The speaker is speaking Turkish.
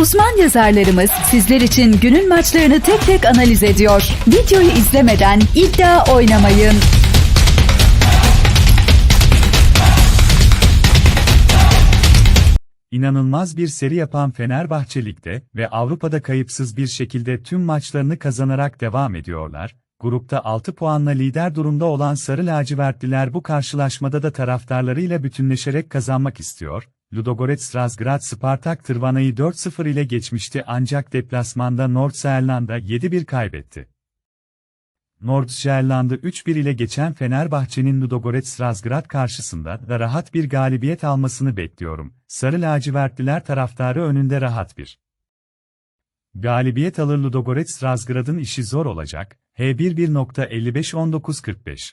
Uzman yazarlarımız sizler için günün maçlarını tek tek analiz ediyor. Videoyu izlemeden iddia oynamayın. İnanılmaz bir seri yapan Fenerbahçe Lig'de ve Avrupa'da kayıpsız bir şekilde tüm maçlarını kazanarak devam ediyorlar. Grupta 6 puanla lider durumda olan Sarı Lacivertliler bu karşılaşmada da taraftarlarıyla bütünleşerek kazanmak istiyor. Ludogorets Razgrad Spartak Tırvana'yı 4-0 ile geçmişti ancak deplasmanda Nordsjælland'a 7-1 kaybetti. Nordsjælland'ı 3-1 ile geçen Fenerbahçe'nin Ludogorets Razgrad karşısında da rahat bir galibiyet almasını bekliyorum. Sarı lacivertliler taraftarı önünde rahat bir. Galibiyet alır Ludogorets Razgrad'ın işi zor olacak. H11.55-1945